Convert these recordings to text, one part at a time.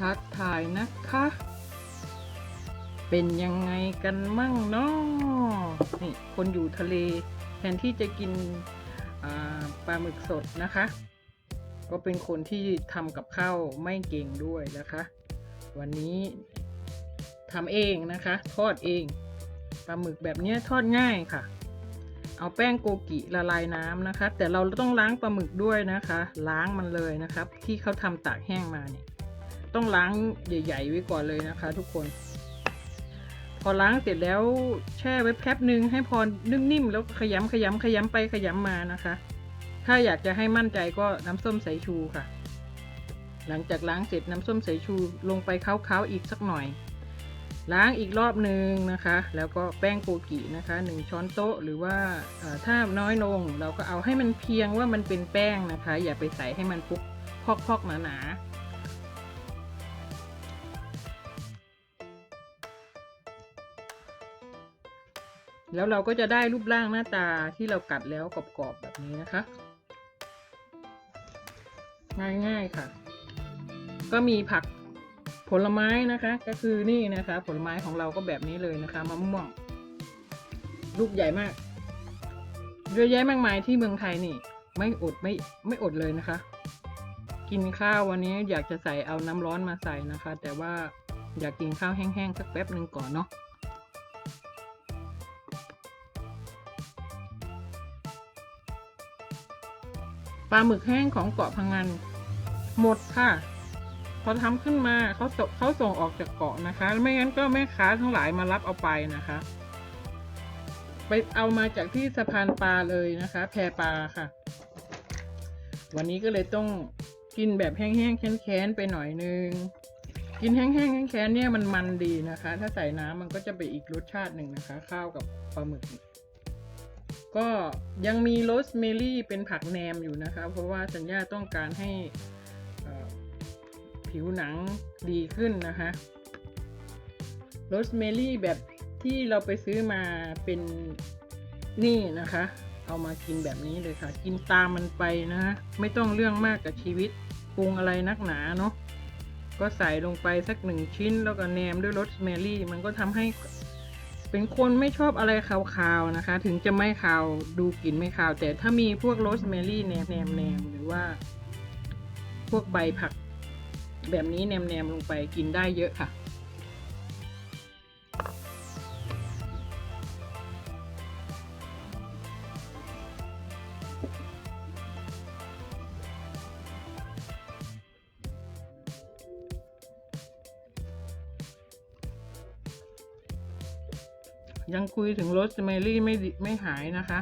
ทักทายนะคะ เป็นยังไงกันมั่งเนาะนี่คนอยู่ทะเลแทนที่จะกินปลาหมึกสดนะคะ ก็เป็นคนที่ทำกับข้าวไม่เก่งด้วยนะคะ วันนี้ทำเองนะคะ ทอดเองปลาหมึกแบบนี้ทอดง่ายค่ะ เอาแป้งโกกิละลายน้ำนะคะ แต่เราต้องล้างปลาหมึกด้วยนะคะ ล้างมันเลยนะครับ ที่เขาทำตากแห้งมาเนี่ย ต้องล้างใหญ่ๆไว้ก่อนเลยนะคะ ทุกคน พอล้างเสร็จแล้วแช่ไว้แป๊บหนึ่งให้พอนิ่มๆแล้วขยำขยำขยำไปขยำมานะคะ ถ้าอยากจะให้มั่นใจก็น้ำส้มสายชูค่ะ หลังจากล้างเสร็จน้ำส้มสายชูลงไปเค้าๆอีกสักหน่อย ล้างอีกรอบหนึ่งนะคะ แล้วก็แป้งโกกินะคะหนึ่งช้อนโต๊ะหรือว่าถ้าน้อยลงเราก็เอาให้มันเพียงว่ามันเป็นแป้งนะคะ อย่าไปใส่ให้มันปุ๊บพอกๆหนาๆ แล้วเราก็จะได้รูปร่างหน้าตาที่เรากัดแล้วกรอบๆแบบนี้นะคะ ง่ายๆค่ะ ก็มีผักผลไม้นะคะ ก็คือนี่นะคะ ผลไม้ของเราก็แบบนี้เลยนะคะมะม่วงลูกใหญ่มากเยอะแยะมากมายที่เมืองไทยนี่ ไม่อดไม่ไม่อดเลยนะคะ กินข้าววันนี้อยากจะใส่เอาน้ำร้อนมาใส่นะคะ แต่ว่าอยากกินข้าวแห้งๆสักแป๊บหนึ่งก่อนเนาะ ปลาหมึกแห้งของเกาะพังงานหมดค่ะพอทำขึ้นมาเขาส่งเขาส่งออกจากเกาะนะคะ ไม่งั้นก็แม่ค้าทั้งหลายมารับเอาไปนะคะ ไปเอามาจากที่สะพานปลาเลยนะคะ แพปลาค่ะ วันนี้ก็เลยต้องกินแบบแห้งๆแค้นๆไปหน่อยนึง กินแห้งๆแค้นๆเนี่ยมันมันดีนะคะ ถ้าใส่น้ำมันก็จะไปอีกรสชาติหนึ่งนะคะ ข้าวกับปลาหมึก ก็ยังมีโรสเมลี่เป็นผักแหนมอยู่นะคะ เพราะว่าสัญญาต้องการให้ผิวหนังดีขึ้นนะคะโรสเมลี่แบบที่เราไปซื้อมาเป็นนี่นะคะ เอามากินแบบนี้เลยค่ะ กินตามมันไปนะะไม่ต้องเรื่องมากกับชีวิตปรุงอะไรนักหนาเนาะก็ใส่ลงไปสักหนึ่งชิ้นแล้วก็แนมด้วยโรสเมลี่ มันก็ทำให้ เป็นคนไม่ชอบอะไรขาวๆนะคะ ถึงจะไม่ขาวดูกลิ่นไม่ขาว แต่ถ้ามีพวกโรสแมรี่แนมแนมแนมหรือว่า พวกใบผัก แบบนี้แนมๆลงไปกินได้เยอะค่ะ ยังคุยถึงโรสแมรี่ไม่ไม่หายนะคะ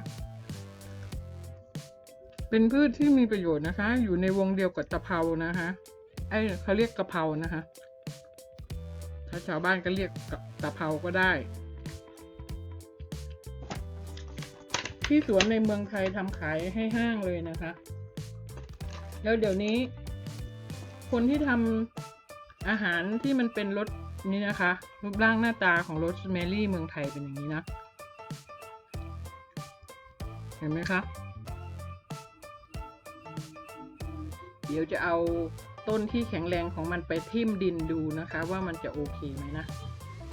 เป็นพืชที่มีประโยชน์นะคะ อยู่ในวงเดียวกับตะเภานะคะไอ้เขาเรียกกะเพรานะคะ ถ้าชาวบ้านก็เรียกตะเภาก็ได้ ที่สวนในเมืองไทยทำขายให้ห้างเลยนะคะ แล้วเดี๋ยวนี้ คนที่ทำอาหารที่มันเป็นรส นี่นะคะ รูปร่างหน้าตาของโรสแมรี่เมืองไทยเป็นอย่างนี้นะ เห็นไหมคะ เดี๋ยวจะเอาต้นที่แข็งแรงของมันไปทิ่มดินดูนะคะ ว่ามันจะโอเคไหมนะ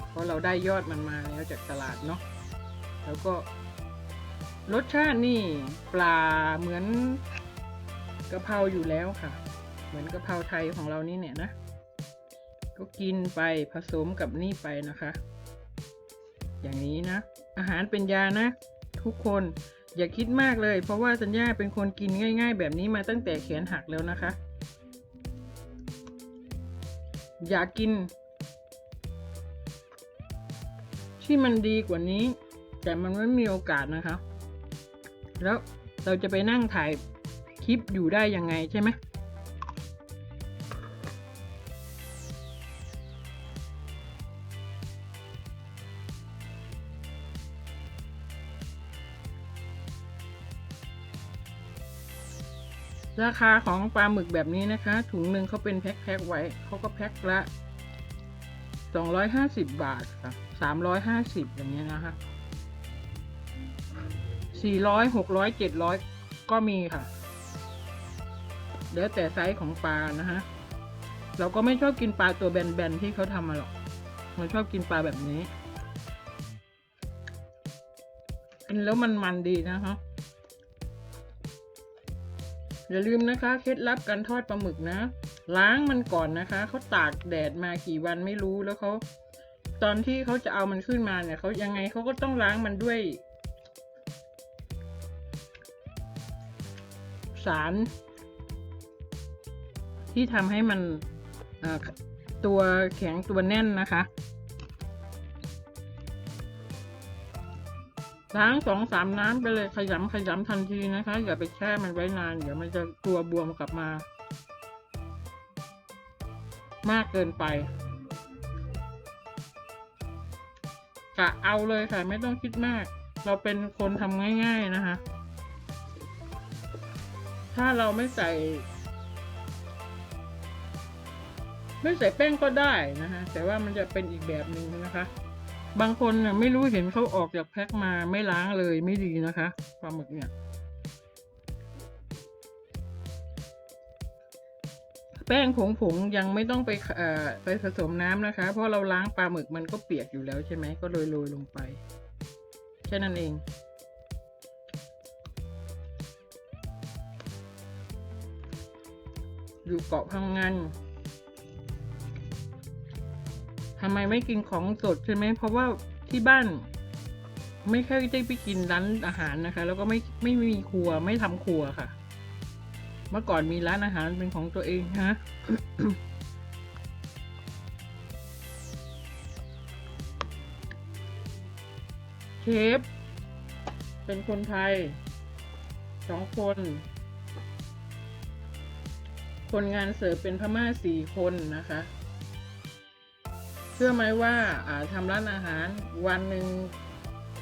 เพราะเราได้ยอดมันมาแล้วจากตลาดเนาะ แล้วก็รสชาตินี่ปลาเหมือนกะเพราอยู่แล้วค่ะ เหมือนกะเพราไทยของเรานี่เนี่ยนะ ก็กินไปผสมกับนี่ไปนะคะ อย่างนี้นะ อาหารเป็นยานะ ทุกคนอย่าคิดมากเลย เพราะว่าสัญญาเป็นคนกินง่าย ๆ แบบนี้มาตั้งแต่แขนหักแล้วนะคะ อยากกิน ที่มันดีกว่านี้ แต่มันไม่มีโอกาสนะคะ แล้วเราจะไปนั่งถ่ายคลิปอยู่ได้ยังไงใช่ไหม ราคาของปลาหมึกแบบนี้นะคะ ถุงหนึ่งเขาเป็นแพ็คๆไว้เขาก็แพ็คละสองร้อยห้าสิบบาทค่ะสามร้อยห้าสิบอย่างเงี้ยนะคะสี่ร้อยหกร้อยเจ็ดร้อยก็มีค่ะ แล้วแต่ไซส์ของปลานะคะเราก็ไม่ชอบกินปลาตัวแบนๆที่เขาทำมาหรอกเราชอบกินปลาแบบนี้กินแล้วมันมันดีนะคะ อย่าลืมนะคะเคล็ดลับการทอดปลาหมึกนะ ล้างมันก่อนนะคะเขาตากแดดมากี่วันไม่รู้แล้วเขาตอนที่เขาจะเอามันขึ้นมาเนี่ยเขายังไงเขาก็ต้องล้างมันด้วย สาร ที่ทำให้มันตัวแข็งตัวแน่นนะคะ ล้างสองสามน้ำไปเลยขยำขยำทันทีนะคะ อย่าไปแช่มันไว้นาน เดี๋ยวมันจะตัวบวมกลับมา มากเกินไปกะเอาเลยค่ะ ไม่ต้องคิดมาก เราเป็นคนทำง่าย ๆนะคะ ถ้าเราไม่ใส่ ไม่ใส่แป้งก็ได้นะคะแต่ว่ามันจะเป็นอีกแบบหนึ่งนะคะ บางคนน่ะไม่รู้เห็นเขาออกจากแพ็คมาไม่ล้างเลยไม่ดีนะคะปลาหมึกเนี่ย แป้งผงผงๆยังไม่ต้องไปเอ่อไปผสมน้ำนะคะ เพราะเราล้างปลาหมึกมันก็เปียกอยู่แล้วใช่ไหมก็โรยโรยลงไปแค่นั้นเองอยู่เกาะพังงาน ทำไมไม่กินของสดใช่ไหมเพราะว่าที่บ้าน ไม่ค่อยได้ไปกินร้านอาหารนะคะ แล้วก็ไม่ไม่มีครัวไม่ทำครัวค่ะ เมื่อก่อนมีร้านอาหารเป็นของตัวเองฮะเชฟเป็นคนไทยสองคน คนงานเสิร์ฟเป็นพม่าสี่คนนะคะ เชื่อไหมว่าทำร้านอาหารวันหนึ่ง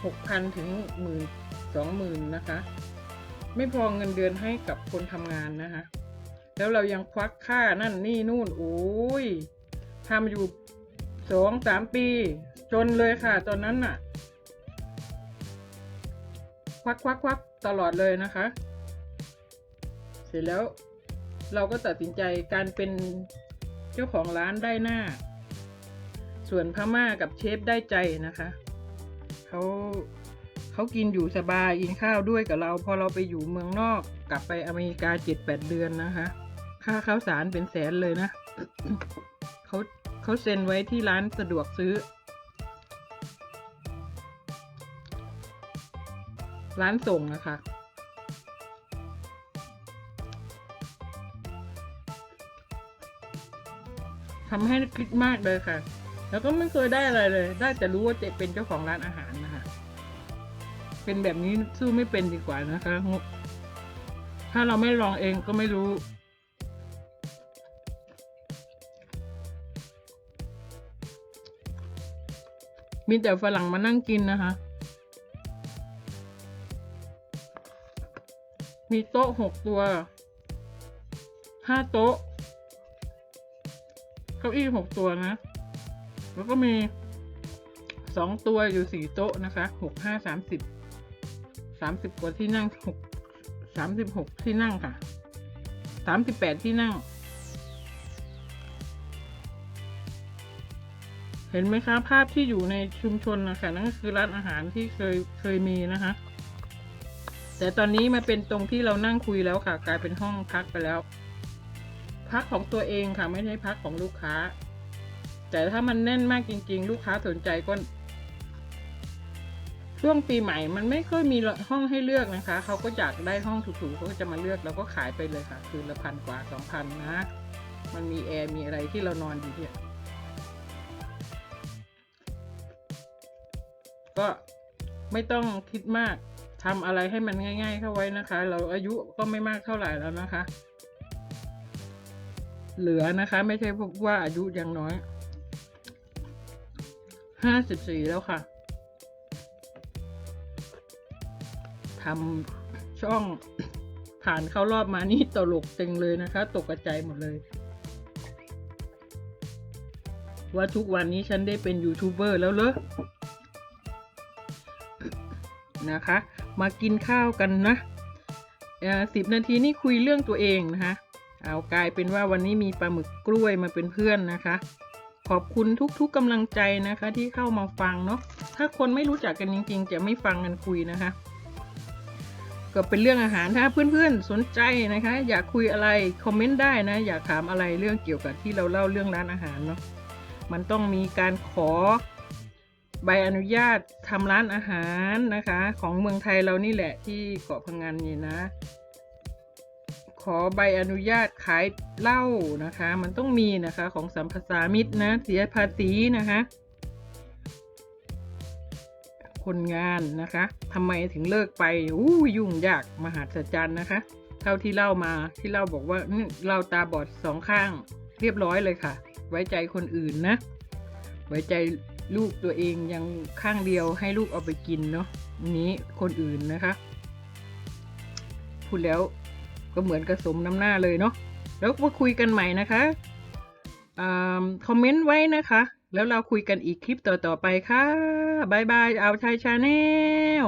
หกพันถึงหมื่นสองหมื่นนะคะ ไม่พอเงินเดือนให้กับคนทำงานนะคะ แล้วเรายังควักค่านั่นนี่นู่นโอ้ยทำอยู่สองสามปี จนเลยค่ะ ตอนนั้นน่ะ ควักควักควักตลอดเลยนะคะ เสร็จแล้วเราก็ตัดสินใจการเป็นเจ้าของร้านได้หน้า ส่วนพม่ากับเชฟได้ใจนะคะเขาเขากินอยู่สบายกินข้าวด้วยกับเรา พอเราไปอยู่เมืองนอกกลับไปอเมริกาเจ็ดแปดเดือนนะคะ ค่าข้าวสารเป็นแสนเลยนะเขาเขาเซ็นไว้ที่ร้านสะดวกซื้อ ร้านส่งนะคะทำให้คิดมากเลยค่ะ แล้วก็ไม่เคยได้อะไรเลย ได้แต่รู้ว่าเจเป็นเจ้าของร้านอาหารนะคะเป็นแบบนี้สู้ไม่เป็นดีกว่านะคะ ถ้าเราไม่ลองเองก็ไม่รู้ มีแต่ฝรั่งมานั่งกินนะคะ มีโต๊ะหกตัว ห้าโต๊ะ เก้าอี้หกตัวนะ แล้วก็มีสองตัวอยู่สี่โต๊ะนะคะหกห้าสามสิบสามสิบกว่าที่นั่งหกสามสิบหกที่นั่งค่ะสามสิบแปดที่นั่ง เห็นไหมคะ ภาพที่อยู่ในชุมชนนะคะนั่นก็คือร้านอาหารที่เคยเคยมีนะคะ แต่ตอนนี้มาเป็นตรงที่เรานั่งคุยแล้วค่ะ กลายเป็นห้องพักไปแล้ว พักของตัวเองค่ะไม่ใช่พักของลูกค้า แต่ถ้ามันแน่นมากจริง ๆ ลูกค้าสนใจก็ ช่วงปีใหม่มันไม่ค่อยมีห้องให้เลือกนะคะ เขาก็อยากได้ห้องถูกๆเขาก็จะมาเลือกแล้วก็ขายไปเลยค่ะ คืนละพันกว่าสองพันนะ มันมีแอร์มีอะไรที่เรานอนอยู่เนี่ยก็ไม่ต้องคิดมากทำอะไรให้มันง่าย ๆ เข้าไว้นะคะ เราอายุก็ไม่มากเท่าไหร่แล้วนะคะ เหลือนะคะ ไม่ใช่พวกว่าอายุยังน้อย ห้าสิบสี่แล้วค่ะทำช่องผ่านเข้ารอบมานี่ตลกเต็งเลยนะคะ ตกกระจายหมดเลย ว่าทุกวันนี้ฉันได้เป็นยูทูบเบอร์แล้วเหรอนะคะ มากินข้าวกันนะสิบนาทีนี่คุยเรื่องตัวเองนะคะ เอากลายเป็นว่าวันนี้มีปลาหมึกกล้วยมาเป็นเพื่อนนะคะ ขอบคุณทุกๆกำลังใจนะคะที่เข้ามาฟังเนาะถ้าคนไม่รู้จักกันจริง ๆ จะไม่ฟังกันคุยนะคะ ก็เป็นเรื่องอาหารถ้าเพื่อนๆสนใจนะคะ อยากคุยอะไรคอมเมนต์ได้นะ อยากถามอะไรเรื่องเกี่ยวกับที่เราเล่าเรื่องร้านอาหารเนาะมันต้องมีการขอใบอนุญาตทำร้านอาหารนะคะ ของเมืองไทยเรานี่แหละที่เกาะพังงานนี่นะ ขอใบอนุญาตขายเหล้านะคะ มันต้องมีนะคะของสัมภาษามิตรนะ เสียภาษีนะคะ คนงานนะคะทำไมถึงเลิกไปอู้ยุ่งยากมหาศจรรย์นะคะ เท่าที่เล่ามาที่เล่าบอกว่าเราตาบอดสองข้างเรียบร้อยเลยค่ะ ไว้ใจคนอื่นนะ ไว้ใจลูกตัวเองยังข้างเดียวให้ลูกเอาไปกินเนาะนี้คนอื่นนะคะ พูดแล้ว ก็เหมือนกระสมน้ำหน้าเลยเนาะแล้วมาคุยกันใหม่นะคะอาคอมเมนต์ไว้นะคะ แล้วเราคุยกันอีกคลิปต่อ ๆ ไปค่ะบายบาย เอาชายชาแนล